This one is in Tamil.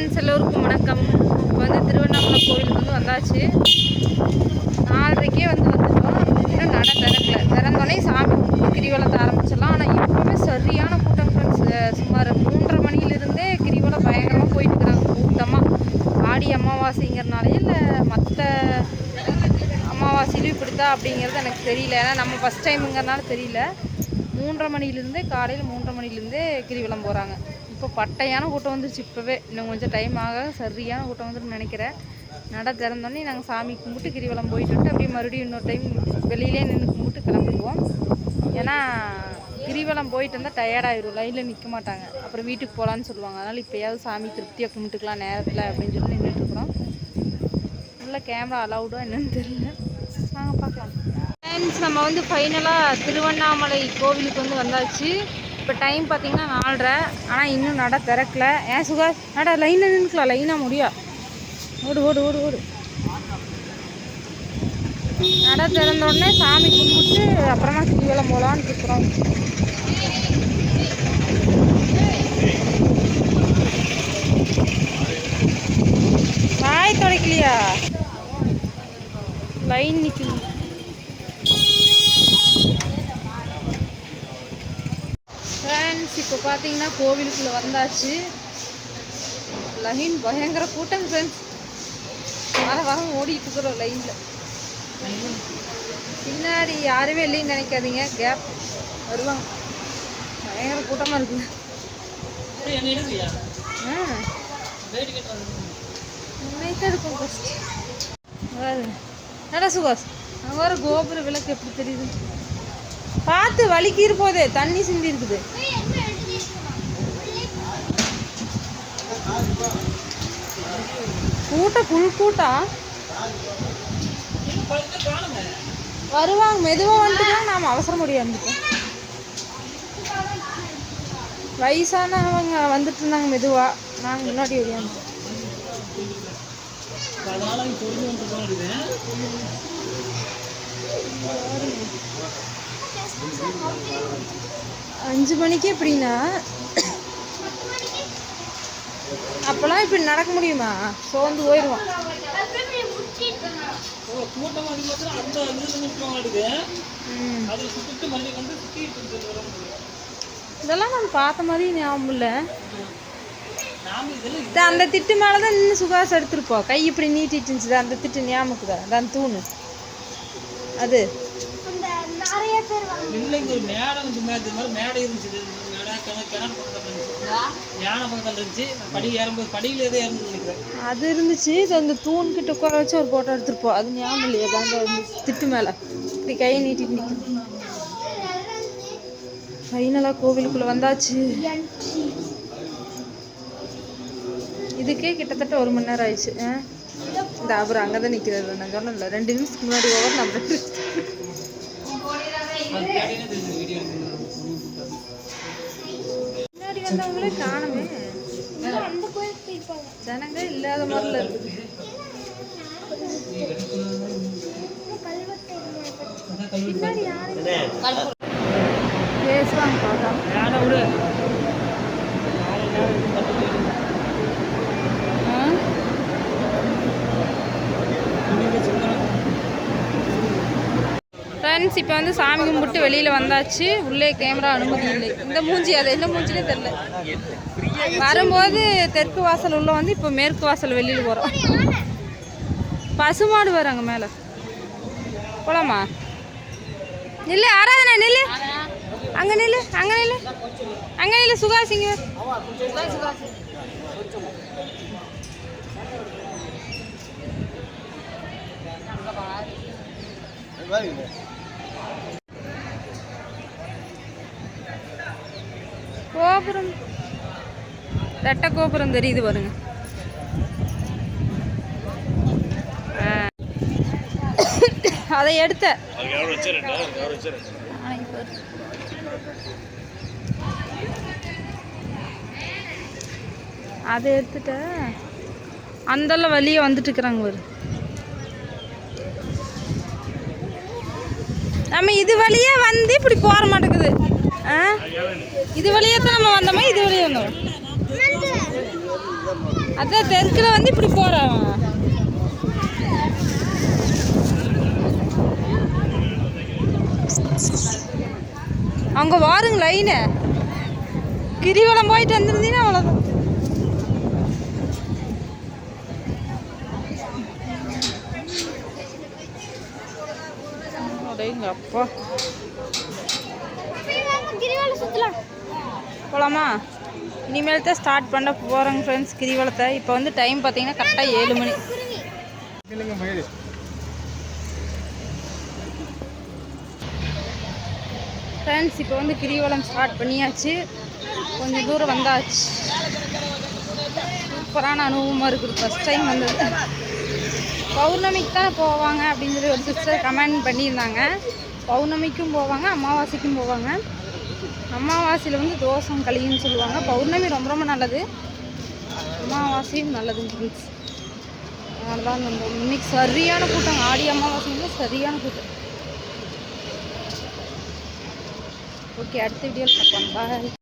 ஃப்ரெண்ட்ஸ் எல்லோருக்கும் வணக்கம். இப்போ வந்து திருவண்ணாமலை கோவிலுக்கு வந்து வந்தாச்சு. நாலரைக்கே வந்து வந்துட்டோம். இன்னும் நட திறக்கல. திறந்தோடனே சாமி கிரிவலத்தை ஆரம்பிச்சிடலாம். ஆனால் எப்பவுமே சரியான கூட்டம் ஃப்ரெண்ட்ஸ் சுமார் மூன்றரை மணியிலிருந்தே கிரிவலம் பயங்கரமாக போயிட்டு இருக்கிறாங்க. கூட்டமாக ஆடி அமாவாசைங்கிறனாலே இல்லை மற்ற அமாவாசையிலும் இப்படித்தான் அப்படிங்கிறது எனக்கு தெரியல. ஏன்னா நம்ம ஃபஸ்ட் டைமுங்கிறனால தெரியல. மூன்றரை மணிலேருந்தே காலையில் மூன்றரை மணிலேருந்தே கிரிவலம் போகிறாங்க இப்போ பட்டையான கூட்டம் வந்துருச்சு இப்போவே. இன்னும் கொஞ்சம் டைம் ஆக சரியான கூட்டம் வந்துருன்னு நினைக்கிறேன். நட திறந்தோடனே நாங்கள் சாமி கும்பிட்டு கிரிவலம் போயிட்டு வந்துட்டு அப்படியே மறுபடியும் இன்னொரு டைம் வெளியிலே நின்று கும்பிட்டு கிளம்பிடுவோம். ஏன்னா கிரிவலம் போயிட்டு வந்தால் டயர்டாகிடும் லைனில் நிற்க மாட்டாங்க. அப்புறம் வீட்டுக்கு போகலான்னு சொல்லுவாங்க. அதனால் இப்போயாவது சாமி திருப்தியாக கும்பிட்டுக்கலாம் நேரத்தில் அப்படின்னு சொல்லி நின்றுட்டுருக்குறோம் உள்ள கேமரா அலவுடா என்னன்னு தெரியல. நாங்கள் பார்க்கலாம். ஃப்ரெண்ட்ஸ் நம்ம வந்து ஃபைனலாக திருவண்ணாமலை கோவிலுக்கு வந்து வந்தாச்சு. இப்போ டைம் பார்த்தீங்கன்னா நாலரை. ஆனால் இன்னும் நட திறக்கல. ஏன் சுகா நட லைனில் நின்றுக்கலாம் லைனாக முடியா. ஓடு ஓடு ஓடு ஓடு. நட திறந்த உடனே சாமி கும்பிட்டு அப்புறமா கிரிவலம் போகலான்னு இருக்கிறோம். வாய் தொடக்கலையா? லைன் நிற்கணும் ஃப்ரெண்ட்ஸ் இப்போ பார்த்தீங்கன்னா கோவிலுக்குள்ளே வந்தாச்சு. லைன் பயங்கர கூட்டம் ஃப்ரெண்ட்ஸ் வர வர ஓடிட்டு இருக்கிறோம் லைனில் பின்னாடி யாருமே இல்லைன்னு நினைக்காதீங்க. கேப் வருவாங்க. பயங்கர கூட்டமாக ஆ. உண்மைத்தான் இருக்கும் ஃபஸ்ட் நல்லா சுகாஸ் அங்கே வர கோபுர விளக்கு எப்படி தெரியுது? பார்த்து வலிக்கிற போதே தண்ணி சிந்தி இருக்குது. கூட்டம் புல் கூட்டம் வருவாங்க மெதுவாக வந்துட்டு நாம் அவசரம் முடியாந்துட்டோம் வயசானவங்க வந்துட்டு இருந்தாங்க மெதுவாக நாங்கள் முன்னாடி ஓடியாந்துட்டோம் அஞ்சு மணிக்கு எப்படின்னா அப்போல்லாம் இப்படி நடக்க முடியுமா? சோர்ந்து போயிடுவோம். இதெல்லாம் நான் பார்த்த மாதிரி ஞாபகம் இல்லை. அந்த திட்டு மேலே தான் நின்று சுகாசம் எடுத்திருப்போம். கை இப்படி நீட்டிட்டு இருந்துச்சு அந்த திட்டு ஞாபகம் இருக்குதா அந்த தூணு. அது. இல்லைங்க ஒரு மேடை வந்து மே- இது மாதிரி மேடை இருந்துச்சு. அது இருந்துச்சு. இது அந்த தூண் கிட்ட உட்கார வச்சு ஒரு போட்டோ எடுத்திருப்போம். அது ஞாபகம் இல்லையா அது அந்த திட்டு மேலே. இப்படி கையை நீட்டிட்டு நிற்கும் ஃபைனலாக கோவிலுக்குள்ளே வந்தாச்சு. இதுக்கே கிட்டத்தட்ட ஒரு மணி நேரம் ஆயிடுச்சு. ஆ? இந்த அப்புறம் அங்கே தான் நிற்கிறது நான் சொன்னல ரெண்டு நிமிஷத்துக்கு முன்னாடி ஓவர் நம்ம வந்தவங்களே காணுமே. ஜனங்க இல்லாத மாதிரில இருக்குது பேசுவாங்க ஃப்ரெண்ட்ஸ் இப்போ வந்து சாமி கும்பிட்டு வெளியில் வந்தாச்சு. உள்ளே கேமரா அனுமதி இல்லை. இந்த மூஞ்சி அது என்ன மூஞ்சினே தெரில வரும்போது தெற்கு வாசல் உள்ள வந்து இப்போ மேற்கு வாசல் வெளியில் போகிறோம் பசுமாடு வராங்க மேலே. போலாமா? நில்லு ஆராதனா நில்லு. அங்கே நில்லு அங்கே நில்லு. அங்கே நில்லு சுகாசிங்க. கோபுரம். ரெட்டை கோபுரம் தெரியுது பாருங்க. அதை எடுத்த. அதை எடுத்துட்ட அந்தெல்லாம் வழியே வந்துட்டு இருக்கிறாங்க பாரு. நம்ம இது வழியே வந்து இப்படி போற மாட்டேங்குது. ஆ? இது வழியே தான் நம்ம வந்தோமா? இது வழியே வந்தோம்? அதான் தெற்கில் வந்து இப்படி போகிறான் அங்கே வாருங்க லைனு கிரிவலம் போயிட்டு வந்திருந்தீங்கன்னா அவ்வளோதான் அடேங்க அப்பா போகலாமா இனிமேல் தான் ஸ்டார்ட் பண்ண போகிறோங்க ஃப்ரெண்ட்ஸ் கிரிவலத்தை. இப்போ வந்து டைம் பார்த்தீங்கன்னா கரெக்டாக ஏழு மணி. ஃப்ரெண்ட்ஸ் இப்போ வந்து கிரிவலம் ஸ்டார்ட் பண்ணியாச்சு. கொஞ்சம் தூரம் வந்தாச்சு. சூப்பரான அனுபவமாக இருக்குது. ஃபஸ்ட் டைம் வந்தது. பௌர்ணமிக்கு தான் போவாங்க அப்படின்னு சொல்லி ஒரு சிஸ்டர் கமெண்ட் பண்ணியிருந்தாங்க. பௌர்ணமிக்கும் போவாங்க அமாவாசைக்கும் போவாங்க. அமாவாசையில் வந்து தோசம் களின்னு சொல்லுவாங்க. பௌர்ணமி ரொம்ப ரொம்ப நல்லது. அமாவாசையும் நல்லது ஃப்ரெண்ட்ஸ் அதனால தான் நம்ம இன்னைக்கு சரியான கூட்டம். ஆடி அமாவாசை வந்து சரியான கூட்டம். ஓகே அடுத்த வீடியோவில் பார்க்கலாம் பாய்